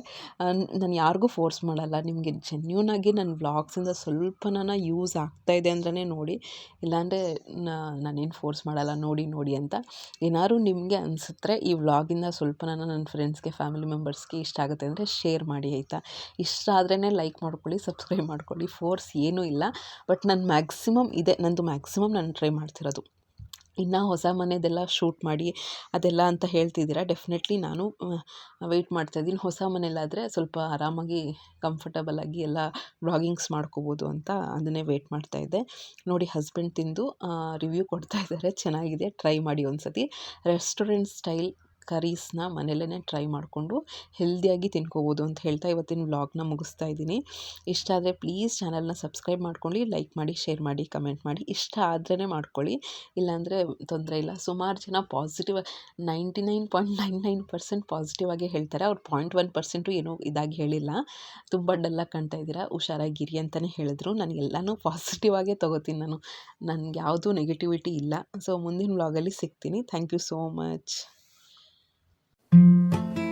ನಾನು ಯಾರಿಗೂ ಫೋರ್ಸ್ ಮಾಡಲ್ಲ. ನಿಮಗೆ ಜೆನ್ಯೂನಾಗಿ ನನ್ನ ವ್ಲಾಗ್ಸಿಂದ ಸ್ವಲ್ಪನಾನ ಯೂಸ್ ಆಗ್ತಾ ಇದೆ ಅಂದ್ರೇ ನೋಡಿ. ಇಲ್ಲಾಂದರೆ ನಾನೇನು ಫೋರ್ಸ್ ಮಾಡಲ್ಲ, ನೋಡಿ ನೋಡಿ ಅಂತ. ಏನಾದ್ರು ನಿಮಗೆ ಅನಿಸುತ್ತೆ ಈ ವ್ಲಾಗಿಂದ ಸ್ವಲ್ಪ ನಾನು ನನ್ನ ಫ್ರೆಂಡ್ಸ್ಗೆ ಫ್ಯಾಮಿಲಿ ಮೆಂಬರ್ಸ್ಗೆ ಇಷ್ಟ ಆಗುತ್ತೆ ಅಂದರೆ ಶೇರ್ ಮಾಡಿ ಆಯಿತಾ? ಇಷ್ಟ ಆದ್ರೇ ಲೈಕ್ ಮಾಡ್ಕೊಳ್ಳಿ ಸಬ್ಸ್ಕ್ರೈಬ್ ಮಾಡ್ಕೊಳ್ಳಿ. ಫೋರ್ಸ್ ಏನೂ ಇಲ್ಲ. ಬಟ್ ನಾನು ಮ್ಯಾಕ್ಸಿಮಮ್ ಇದೆ ನನ್ನದು ಮ್ಯಾಕ್ಸಿಮಮ್ ನಾನು ಟ್ರೈ ಮಾಡ್ತಿರೋದು. ಇನ್ನು ಹೊಸ ಮನೆದೆಲ್ಲ ಶೂಟ್ ಮಾಡಿ ಅದೆಲ್ಲ ಅಂತ ಹೇಳ್ತಿದ್ದೀರಾ? ಡೆಫಿನೆಟ್ಲಿ ನಾನು ವೆಯ್ಟ್ ಮಾಡ್ತಾಯಿದ್ದೀನಿ ಹೊಸ ಮನೆಯಲ್ಲಾದರೆ ಸ್ವಲ್ಪ ಆರಾಮಾಗಿ ಕಂಫರ್ಟಬಲಾಗಿ ಎಲ್ಲ ವ್ಲಾಗಿಂಗ್ಸ್ ಮಾಡ್ಕೋಬೋದು ಅಂತ ಅದನ್ನೇ ವೆಯ್ಟ್ ಮಾಡ್ತಾಯಿದ್ದೆ ನೋಡಿ ಹಸ್ಬೆಂಡ್ ತಿಂದು ರಿವ್ಯೂ ಕೊಡ್ತಾ ಇದ್ದಾರೆ. ಚೆನ್ನಾಗಿದೆ. ಟ್ರೈ ಮಾಡಿ ಒಂದು ಸತಿ ರೆಸ್ಟೋರೆಂಟ್ ಸ್ಟೈಲ್ ಕರೀಸ್ನ ಮನೆಯಲ್ಲೇ ಟ್ರೈ ಮಾಡಿಕೊಂಡು ಹೆಲ್ದಿಯಾಗಿ ತಿನ್ಕೋಬೋದು ಅಂತ ಹೇಳ್ತಾ ಇವತ್ತಿನ ವ್ಲಾಗ್ನ ಮುಗಿಸ್ತಾ ಇದ್ದೀನಿ. ಇಷ್ಟ ಆದರೆ ಪ್ಲೀಸ್ ಚಾನಲ್ನ ಸಬ್ಸ್ಕ್ರೈಬ್ ಮಾಡ್ಕೊಳ್ಳಿ ಲೈಕ್ ಮಾಡಿ, ಶೇರ್ ಮಾಡಿ, ಕಮೆಂಟ್ ಮಾಡಿ. ಇಷ್ಟ ಆದ್ರೇ ಮಾಡ್ಕೊಳ್ಳಿ. ಇಲ್ಲಾಂದರೆ ತೊಂದರೆ ಇಲ್ಲ. ಸುಮಾರು ಜನ positive, ninety nine point nine nine percent positive ಆಗಿ ಹೇಳ್ತಾರೆ. ಅವ್ರು ಪಾಯಿಂಟ್ ಒನ್ ಪರ್ಸೆಂಟು ಏನೂ ಇದಾಗಿ ಹೇಳಿಲ್ಲ. ತುಂಬ ಡಲ್ಲ ಕಾಣ್ತಾ ಇದ್ದೀರಾ? ಹುಷಾರಾಗಿರಿ ಅಂತಲೇ ಹೇಳಿದ್ರು. ನಾನು ಎಲ್ಲನೂ ಪಾಸಿಟಿವ್ ಆಗೇ ತೊಗೋತೀನಿ ನಾನು. ನನಗೆ ಯಾವುದೂ ನೆಗೆಟಿವಿಟಿ ಇಲ್ಲ. ಸೊ ಮುಂದಿನ ವ್ಲಾಗಲ್ಲಿ ಸಿಗ್ತೀನಿ. Thank you so much Música